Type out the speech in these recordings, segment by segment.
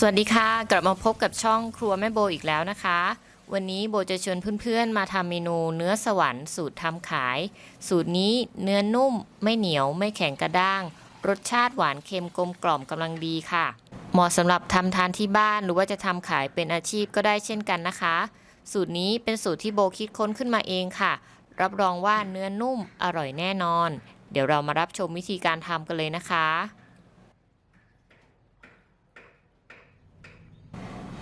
สวัสดีค่ะ กลับมาพบกับช่องครัวแม่โบอีกแล้วนะคะ วันนี้โบจะชวนเพื่อนๆ มาทำเมนูเนื้อสวรรค์สูตรทำขาย สูตรนี้เนื้อนุ่ม ไม่เหนียวไม่แข็งกระด้าง รสชาติหวานเค็มกลมกล่อมกำลังดีค่ะ เหมาะสำหรับทำทานที่บ้านหรือว่าจะทำขายเป็นอาชีพก็ได้เช่นกันนะคะ สูตรนี้เป็นสูตรที่โบคิดค้นขึ้นมาเองค่ะ รับรองว่าเนื้อนุ่มอร่อยแน่นอน เดี๋ยวเรามารับชมวิธีการทำกันเลยนะคะ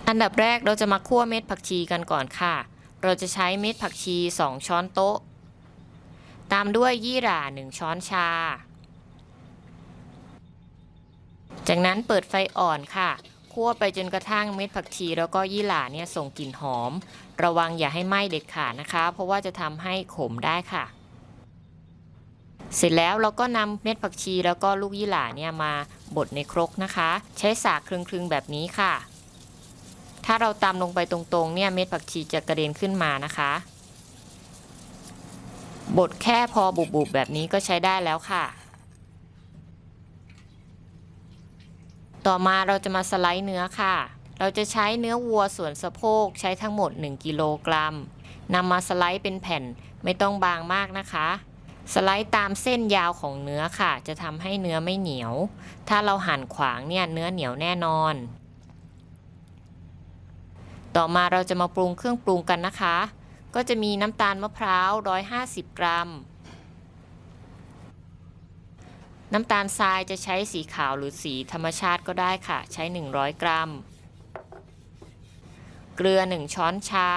อันดับแรกเราจะมาคั่วเม็ดผักชีกันก่อนค่ะ เราจะใช้เม็ดผักชี 2 ช้อนโต๊ะ ตามด้วยยี่หร่า 1 ช้อนชา จากนั้นเปิดไฟอ่อนค่ะ คั่วไปจนกระทั่งเม็ดผักชีแล้วก็ยี่หร่าเนี่ยส่งกลิ่นหอม ระวังอย่าให้ไหม้เด็ดขาดนะคะ เพราะว่าจะทำให้ขมได้ค่ะ เสร็จแล้วเราก็นำเม็ดผักชีแล้วก็ลูกยี่หร่าเนี่ยมาบดในครกนะคะ ใช้สากคลึงๆแบบนี้ค่ะ ถ้าเราตำลงไปตรงๆเนี่ยเม็ดผักชีจะกระเด็นขึ้นมานะคะ บดแค่พอบุบๆแบบนี้ก็ใช้ได้แล้วค่ะ ต่อมาเราจะมาสไลด์เนื้อค่ะ เราจะใช้เนื้อวัวส่วนสะโพกใช้ทั้งหมด 1 กิโลกรัมนำมาสไลด์เป็นแผ่นไม่ต้องบางมากนะคะสไลด์ตามเส้นยาวของเนื้อค่ะ จะทำให้เนื้อไม่เหนียว ถ้าเราหั่นขวางเนี่ยเนื้อเหนียวแน่นอน ต่อมาเราจะมาปรุงเครื่องปรุงกันนะคะ ก็จะมีน้ำตาลมะพร้าว 150 กรัม น้ำตาลทรายจะใช้สีขาวหรือสีธรรมชาติก็ได้ค่ะ ใช้ 100 กรัม เกลือ 1 ช้อนชา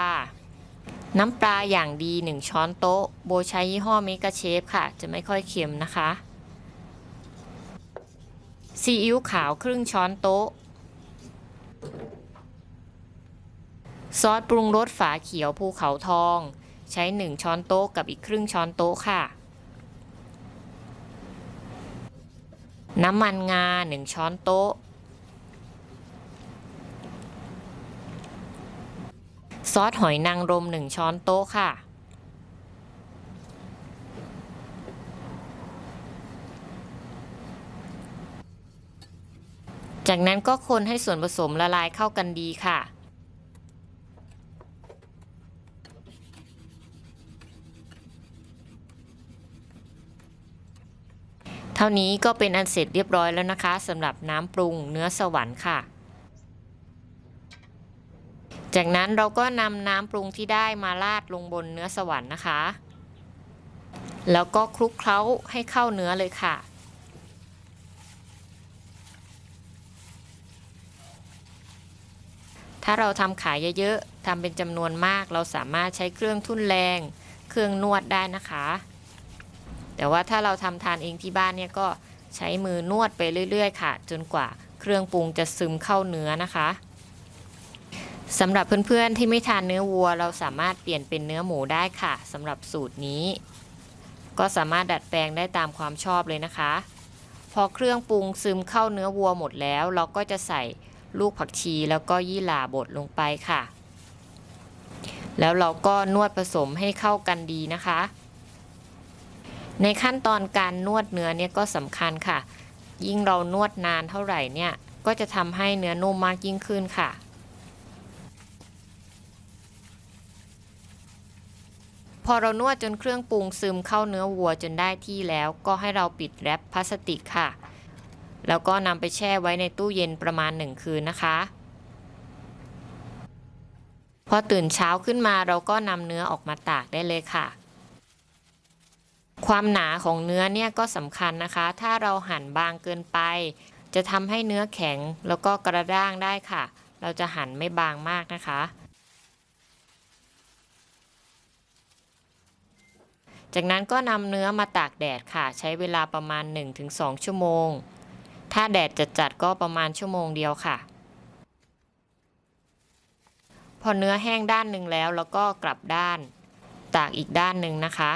น้ำปลาอย่างดี 1 ช้อนโต๊ะ โบใช้ยี่ห้อเมกาเชฟค่ะ จะไม่ค่อยเค็มนะคะซีอิ๊วขาวครึ่งช้อนโต๊ะ ซอสปรุงรสฝาเขียวภูเขาทอง ใช้ 1 ช้อนโต๊ะกับอีกครึ่งช้อนโต๊ะค่ะ น้ำมันงา 1 ช้อนโต๊ะ ซอสหอยนางรม 1 ช้อนโต๊ะค่ะ จากนั้นก็คนให้ส่วนผสมละลายเข้ากันดีค่ะ เท่านี้ก็เป็นอันเสร็จเรียบร้อยแล้วนะคะสำหรับน้ำปรุงเนื้อสวรรค์ค่ะ จากนั้นเราก็นำน้ำปรุงที่ได้มาราดลงบนเนื้อสวรรค์นะคะ แล้วก็คลุกเคล้าให้เข้าเนื้อเลยค่ะถ้าเราทำขายเยอะๆ ทำเป็นจำนวนมาก เราสามารถใช้เครื่องทุ่นแรง เครื่องนวดได้นะคะ แต่ว่าถ้าเราทำทานเองที่บ้านเนี่ยก็ใช้มือนวดไปเรื่อยๆ ค่ะ จนกว่าเครื่องปรุงจะซึมเข้าเนื้อนะคะสำหรับเพื่อนๆที่ไม่ทานเนื้อวัว เราสามารถเปลี่ยนเป็นเนื้อหมูได้ค่ะสำหรับสูตรนี้ ก็สามารถดัดแปลงได้ตามความชอบเลยนะคะ พอเครื่องปรุงซึมเข้าเนื้อวัวหมดแล้ว เราก็จะใส่ลูกผักชีแล้วก็ยี่หร่าบดลงไปค่ะ แล้วเราก็นวดผสมให้เข้ากันดีนะคะ ในขั้นตอนการนวดเนื้อเนี่ยก็สำคัญค่ะ ยิ่งเรานวดนานเท่าไหร่เนี่ย ก็จะทำให้เนื้อนุ่มมากยิ่งขึ้นค่ะ พอเรานวดจนเครื่องปรุงซึมเข้าเนื้อวัวจนได้ที่แล้ว ก็ให้เราปิดแรปพลาสติกค่ะ แล้วก็นำไปแช่ไว้ในตู้เย็นประมาณ1คืนนะคะพอตื่นเช้าขึ้นมาเราก็นำเนื้อออกมาตากได้เลยค่ะ ความหนาของเนื้อเนี่ยก็สำคัญนะคะ ถ้าเราหั่นบางเกินไป จะทำให้เนื้อแข็งแล้วก็กระด้างได้ค่ะ เราจะหั่นไม่บางมากนะคะ จากนั้นก็นำเนื้อมาตากแดดค่ะ ใช้เวลาประมาณ 1-2 ชั่วโมง ถ้าแดดจัดๆก็ประมาณชั่วโมงเดียวค่ะ พอเนื้อแห้งด้านหนึ่งแล้วแล้วก็กลับด้าน ตากอีกด้านหนึ่งนะคะ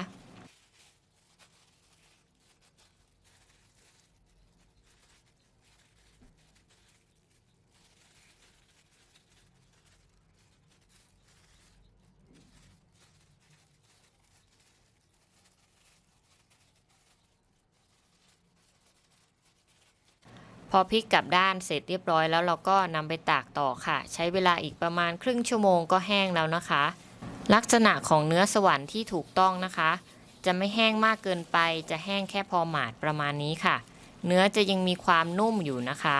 พอพลิกกลับด้านเสร็จเรียบร้อยแล้วเราก็นำไปตากต่อค่ะ ใช้เวลาอีกประมาณครึ่งชั่วโมงก็แห้งแล้วนะคะ ลักษณะของเนื้อสวรรค์ที่ถูกต้องนะคะ จะไม่แห้งมากเกินไป จะแห้งแค่พอหมาดประมาณนี้ค่ะ เนื้อจะยังมีความนุ่มอยู่นะคะ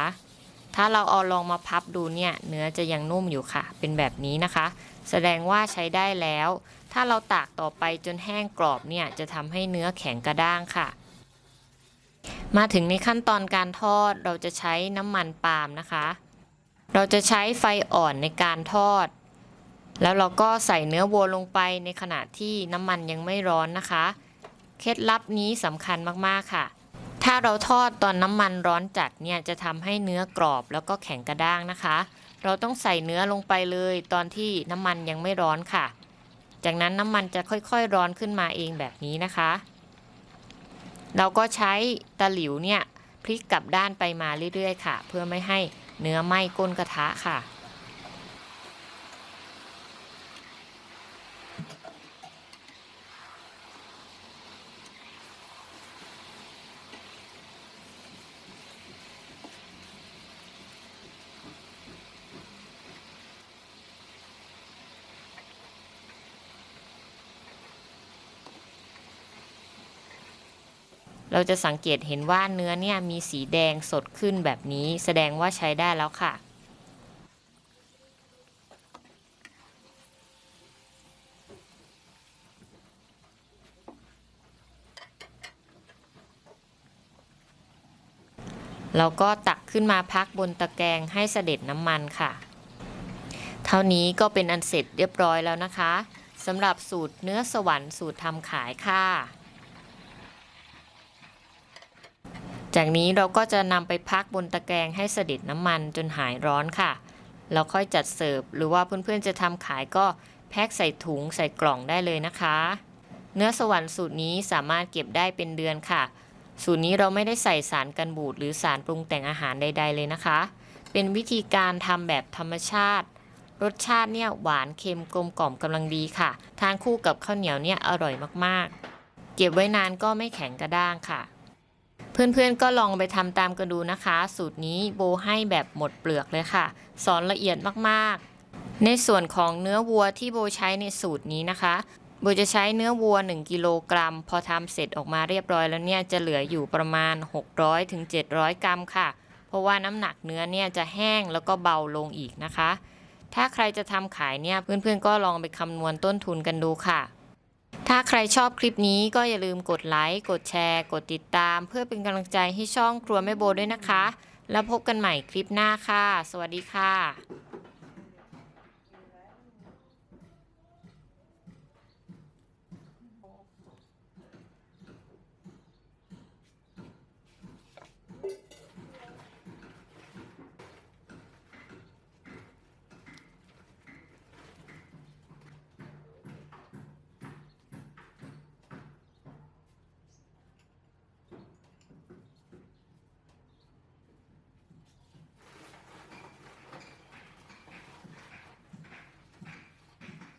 ถ้าเราเอาลองมาพับดูเนี่ยเนื้อจะยังนุ่มอยู่ค่ะ เป็นแบบนี้นะคะ แสดงว่าใช้ได้แล้ว ถ้าเราตากต่อไปจนแห้งกรอบเนี่ยจะทำให้เนื้อแข็งกระด้างค่ะ มาถึงในขั้นตอนการทอดเราจะใช้น้ำมันปาล์มนะคะ เราจะใช้ไฟอ่อนในการทอด แล้วเราก็ใส่เนื้อวัวลงไปในขณะที่น้ำมันยังไม่ร้อนนะคะ เคล็ดลับนี้สำคัญมากๆค่ะ ถ้าเราทอดตอนน้ำมันร้อนจัดเนี่ยจะทำให้เนื้อกรอบแล้วก็แข็งกระด้างนะคะ เราต้องใส่เนื้อลงไปเลยตอนที่น้ำมันยังไม่ร้อนค่ะ จากนั้นน้ำมันจะค่อยๆร้อนขึ้นมาเองแบบนี้นะคะ เราก็ใช้ตะหลิวเนี่ยพลิกกลับด้านไปมาเรื่อยๆ ค่ะ เพื่อไม่ให้เนื้อไหม้ก้นกระทะค่ะ เราจะสังเกตเห็นว่าเนื้อเนี่ยมีสีแดงสดขึ้นแบบนี้ แสดงว่าใช้ได้แล้วค่ะเราก็ตักขึ้นมาพักบนตะแกรงให้เสด็จน้ำมันค่ะ เท่านี้ก็เป็นอันเสร็จเรียบร้อยแล้วนะคะสำหรับสูตรเนื้อสวรรค์สูตรทำขายค่ะ จากนี้เราก็จะนำไปพักบนตะแกรงให้เสด็จน้ำมันจนหายร้อนค่ะ แล้วค่อยจัดเสิร์ฟ หรือว่าเพื่อนๆจะทำขายก็แพ็คใส่ถุงใส่กล่องได้เลยนะคะ เนื้อสวรรค์สูตรนี้สามารถเก็บได้เป็นเดือนค่ะ สูตรนี้เราไม่ได้ใส่สารกันบูดหรือสารปรุงแต่งอาหารใด ๆ เลยนะคะ เป็นวิธีการทำแบบธรรมชาติ รสชาติเนี่ยหวานเค็มกลมกล่อมกำลังดีค่ะ ทานคู่กับข้าวเหนียวเนี่ยอร่อยมากๆ เก็บไว้นานก็ไม่แข็งกระด้างค่ะ เพื่อนๆก็ลองไปทำตามกันดูนะคะ สูตรนี้โบให้แบบหมดเปลือกเลยค่ะ สอนละเอียดมากๆ ในส่วนของเนื้อวัวที่โบใช้ในสูตรนี้นะคะโบจะใช้เนื้อวัว 1 กิโลกรัม พอทำเสร็จออกมาเรียบร้อยแล้วเนี่ยจะเหลืออยู่ประมาณ 600-700ถึง700 กรัมค่ะ เพราะว่าน้ำหนักเนื้อเนี่ยจะแห้งแล้วก็เบาลงอีกนะคะ ถ้าใครจะทำขายเนี่ยเพื่อนๆก็ลองไปคำนวณต้นทุนกันดูค่ะ ถ้าใครชอบคลิปนี้ก็อย่าลืมกดไลค์ กดแชร์ กดติดตาม เพื่อเป็นกำลังใจให้ช่องครัวแม่โบด้วยนะคะ แล้วพบกันใหม่คลิปหน้าค่ะ สวัสดีค่ะ